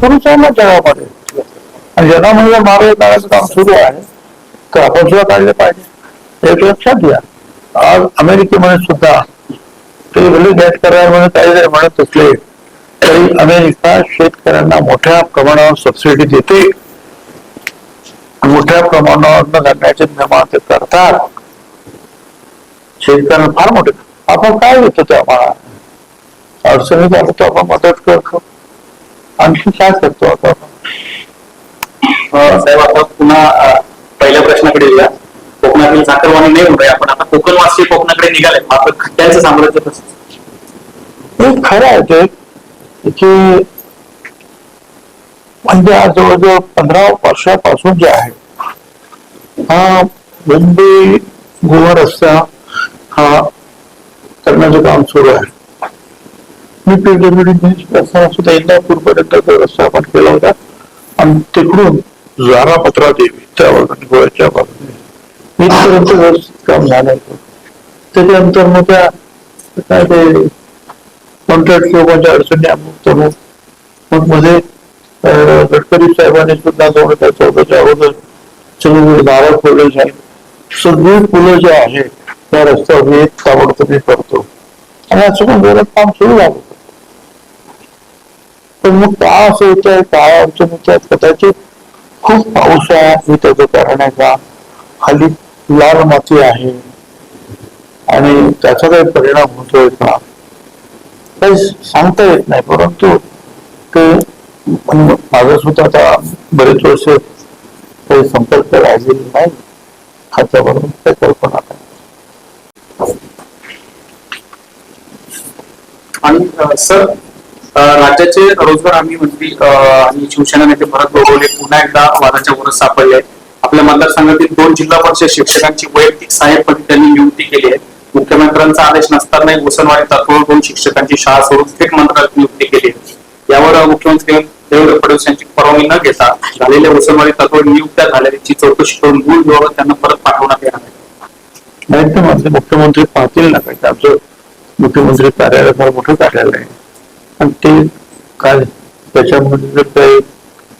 सुरूच आहे ना जगामध्ये आणि जगामध्ये मार्ग काढायचं काम सुरू आहे तर आपण सुद्धा काढले पाहिजे. एक लक्षात घ्या. आज अमेरिकेमध्ये सुद्धा ते भले गॅस करायला म्हणून काहीतरी म्हणत असले तरी अमेरिका शेतकऱ्यांना मोठ्या प्रमाणावर सबसिडी देते. मोठ्या प्रमाणावर न घालण्याचे ते करतात. शेतकऱ्यांना फार मोठे. आपण काय देतो ते आम्हाला अडचणीत आलो तर आपण मदत करतो. आणखी काय करतो आता आपण? साहेब आता पुन्हा पहिल्या प्रश्नाकडे येऊया. कोकणातील चाकरवाणी नाही म्हणूया आपण आता कोकणवासी कोकणाकडे निघाले. मात्र खड्ड्यांचं साम्राज्य कसं खरं आहे ते की म्हणजे आज जवळजवळ पंधरा वर्षापासून जे आहे हा मुंबई गोवा रस्ता हा करण्याचं काम सुरू आहे. मी पीडब्ल्यूडी असताना सुद्धा इंदापूर पर्यंतचा रस्ता केला होता. आणि तिकडून जारा पत्रा देवी त्या बाजूने गोव्याच्या बाजूने इथपर्यंत व्यवस्थित काम झालं होतं. त्याच्यानंतर मग त्या काय ते कॉन्ट्रॅक्ट लोकांच्या अडचणी अमुक तमुक मग. मध्ये गडकरी साहेबांनी सुद्धा दोन हजार चौदाच्या अगोदर सगळी गावात खोले आहेत सगळी फुलं जे आहेत त्या रस्त्यावर मी एक ताबडतोब करतो. आणि असं पण जोरात काम सुरू झालं. पण मग का असं होतंय काय अडचण येतात कदाचित खूप पाऊस आहे हे त्याचं कारण आहे का? खाली लाल माती आहे. आणि त्याचा काही परिणाम होतोय का? काही सांगता येत नाही परंतु ते म्हणजे माझं सुद्धा आता बरेच वर्ष काही संपर्क राहिलेला नाही. खात्यावरून काही कल्पना नाही आणि सर राज्याचे रोजगार हमी मंत्री आणि शिवसेना नेते भरत गोगवले पुन्हा एकदा वादाच्या वरच सापडले आपल्या मतदारसंघातील दोन जिल्हा परिषद शिक्षकांची वैयक्तिक सहाय्यक त्यांनी नियुक्ती केली आहे. मुख्यमंत्र्यांचा आदेश नसतानाही मुसलमानी तत्वावर दोन शिक्षकांची शाळा सोडून थेट मंत्रालयात नियुक्ती केली आहे. यावर मुख्यमंत्री देवेंद्र फडणवीस यांची परवानगी न घेता झालेल्या मुसलमानी तत्वावर नियुक्त्या झाल्याची चौकशी करून मूळ विभागात त्यांना परत पाठवण्यात येणार आहे. मुख्यमंत्री पाहतील ना काही. आमचं मुख्यमंत्री कार्यालय फार मोठं कार्यालय आहे. आणि ते काय त्याच्यामध्ये जर काही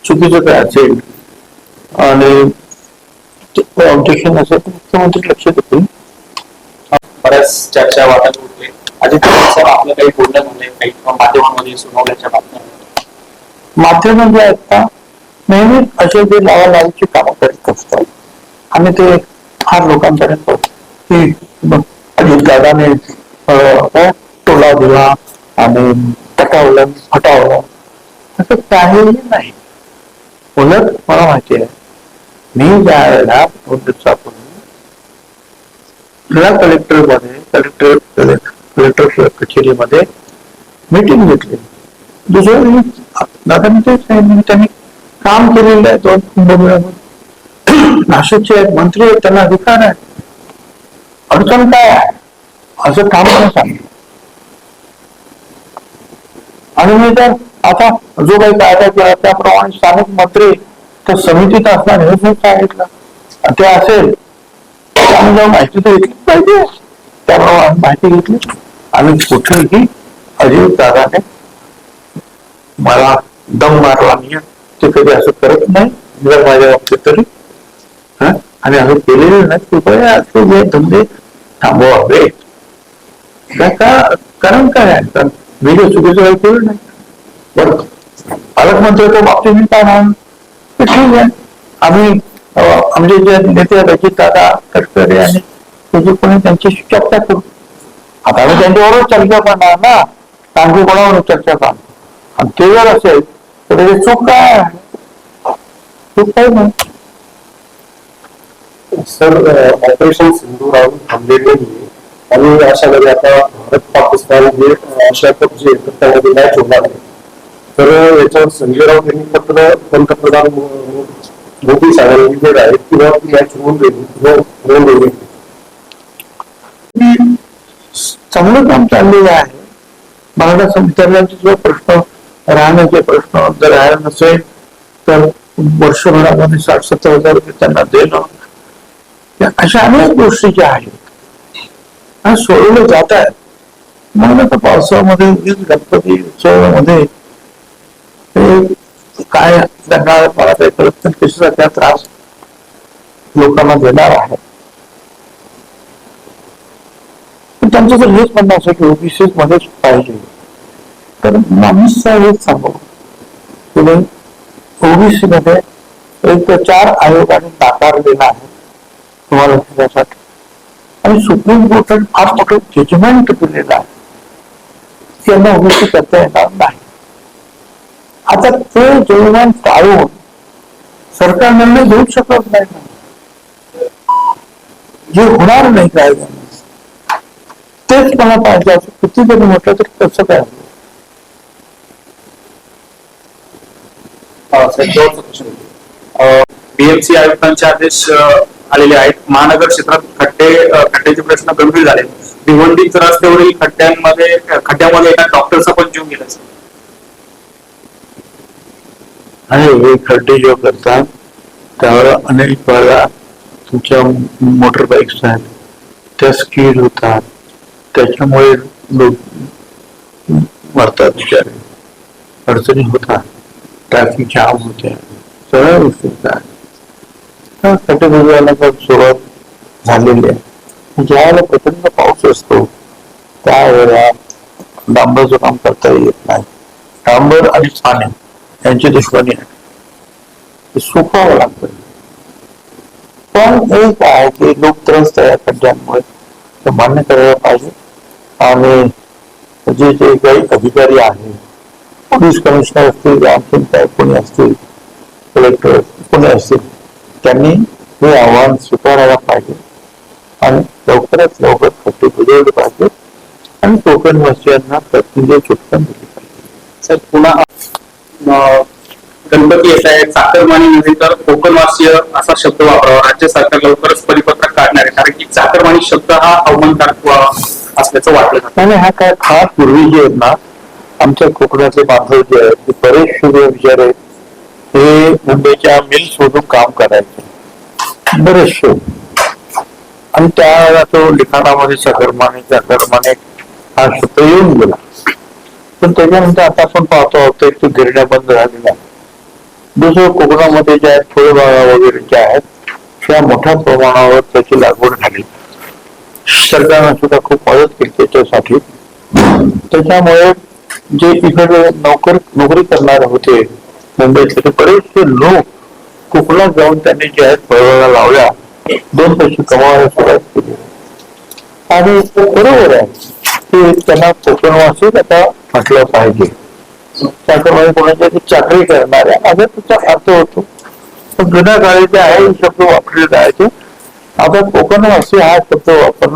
चुकीचं काय असेल आणि ऑब्जेक्शन असेल तर मुख्यमंत्री लक्ष देतील बऱ्याच चर्चा अजित पवार साहेब आपलं काही बोलणं झालंय काही माध्यमांमध्ये सुनावल्याच्या बातम्या माध्यम जे आहेत ना नेहमी असे जे लावालावाची कामं करीत असतात. आणि ते फार लोकांपर्यंत की अजित दादाने काय टोला दिला आणि पटावलं फटावलं. असं काहीही नाही. उलट मला माहिती आहे मी ज्या वेळेला दोन दिवसापूर्वी जिल्हा कलेक्टरमध्ये कलेक्टर कलेक्टर कचेरीमध्ये मीटिंग घेतली. दुसऱ्या दिवशी दादांनी तेच त्यांनी काम केलेलं आहे दोन कुंभमेळ्यामध्ये नाशिकचे एक मंत्री आहेत त्यांना अधिकार आहे. अडचण काय आहे? असं काम सांगितलं आणि मी तर आता जो काही कायदा केला त्याप्रमाणे स्थानिक मंत्री तर समितीत असणार हे पण सांगितलं. ते असेल तर आम्ही जेव्हा माहिती तर घेतलीच पाहिजे. त्याप्रमाणे माहिती घेतली. आणि कुठेही अजित दादाने मला दम मारला मी ते कधी असं करत नाही. जर माझ्या बाबतीत तरी. हा? आणि असं केलेलं नाही. कृपया असे जे धंदे थांबवावे. का कारण काय आहे चुकीचं काही केलं नाही. बरं पालकमंत्र्याच्या बाबतीत मी काय म्हणून ते ठीक आहे. आम्ही आमचे जे नेते आहेत अजित दादा तटकरे आणि त्याची कोणी त्यांच्याशी चर्चा करू. आता आम्ही त्यांच्याबरोबर चर्चा करणार ना. आणखी कोणावर चर्चा करणार? आणि ते जर असेल तर त्याची चूक काय आहे? चूक काय नाही. सर ऑपरेशन सिंधू राहून थांबलेले नाही आणि अशा वेळी आता भारत पाकिस्तान जे आशिया कप जे त्यामध्ये मॅच होणार आहे. तर याच्यावर संजय राऊत यांनी पत्र पंतप्रधान मोदी साहेबांनी लिहिलेलं आहे किंवा ती मॅच होऊन गेली. हो, होऊन गेली. चांगलं काम चाललेलं आहे. मला विद्यार्थ्यांचे जो प्रश्न राहण्याचे प्रश्न जर राहिला नसेल तर वर्षभरामध्ये साठ सत्तर हजार रुपये त्यांना देणं या अशा अनेक गोष्टी ज्या आहेत ह्या सोडवल्या जात आहेत मग आता पावसाळ्यामध्ये गणपती उत्सवामध्ये हे काय त्यांना मला काही कळत नाही. कशाचा त्रास लोकांना देणार आहे. पण त्यांचं जर हेच म्हणणं असं की ओबीसी मध्येच पाहिजे. तर आम्ही हेच सांगू. तुम्ही ओबीसी मध्ये एक चार आयोगाने नाकारलेला आहे. तुम्हाला आणि सुप्रीम कोर्टाने फार मोठं जजमेंट दिलेलं आहे. त्यांना यांना करता येणार नाही. आता ते जजमेंट टाळून सरकार निर्णय घेऊ शकत नाही. जे होणार नाही काय? तेच मला पाहिजे असं किती जरी म्हटलं तर कसं काय? होईल? बीएमसी आयुक्तांचे आदेश आलेले आहेत. महानगर क्षेत्रात खड्डे खड्ड्याचे प्रश्न गंभीर झाले. भिवंडीत रस्त्यावरील खड्ड्यांमध्ये खड्ड्यामध्ये एका डॉक्टरचा पण जीव गेला. आणि हे खड्डे जो करतात त्यावर अनेक वेळा तुमच्या मोटर बाईक्स आहेत. त्या स्किड होतात. त्याच्यामुळे लोक मरतात बिचारे. अडचणी होतात. ट्रॅफिक जाम होते. सगळ्या गोष्टी होतात. खड्डे सुरुवात झालेली आहे. ज्यावेळेला प्रचंड पाऊस असतो त्यावेळेला डांबरचं काम करता येत नाही. डांबर आणि साने यांची दुश्मनी आहे. ते सुकावं लागतं. पण हे काय की लोक त्रस्त तयार खड्ड्यांमुळे ते मान्य करायला पाहिजे. आणि जे जे काही अधिकारी आहे पोलीस कमिशनर असतील आणखी काय कोणी असतील कलेक्टर कोणी असतील त्यांनी हे आव्हान स्वीकारायला पाहिजे. आणि लवकरात लवकर खड्डे बुजवले पाहिजे आणि कोकणवासियांना प्रतिनिधी सुटका दिली पाहिजे. सर पुन्हा गणपती येत आहे चाकरमानी नव्हे तर कोकणवासीय असा शब्द वापरावा. राज्य सरकार लवकरच परिपत्रक काढणार आहे. कारण की चाकरमानी शब्द हा अवमानकारक असल्याचं वाटलं आणि हा काय फार पूर्वी जे आहेत ना आमच्या कोकणातले बांधव जे आहेत ते बरेचसे विचार आहेत ते मुंबईच्या मिल शोधून काम करायचे. बरेचसे. आणि त्या तो लिखाणामध्ये सकरमाने सकरमाने हा शब्द येऊन गेला. पण त्याच्यानंतर आता आपण पाहतो आहोत एक तो गिरण्या बंद झालेल्या दुसरं कोकणामध्ये ज्या आहेत फळबागा वगैरे ज्या आहेत त्या मोठ्या प्रमाणावर त्याची लागवड झाली. सरकारनं सुद्धा खूप मदत केली त्याच्यासाठी. त्याच्यामुळे जे इकडे नोकर नोकरी करणारे होते मुंबईतले ते बरेचसे लोक कोकणात जाऊन त्यांनी जे आहेत फळबागा लावल्या दोन पैसे कमावायला सुरुवात केली. आणि बरोबर आहे की त्यांना कोकणवासीच आता म्हटलं पाहिजे. चाकरमाने कोणाच्या चाकरी करणाऱ्या असा त्याचा अर्थ होतो पण जुन्या काळी जे आहे शब्द वापरले जायचे. आता कोकणवासी हा शब्द वापरणं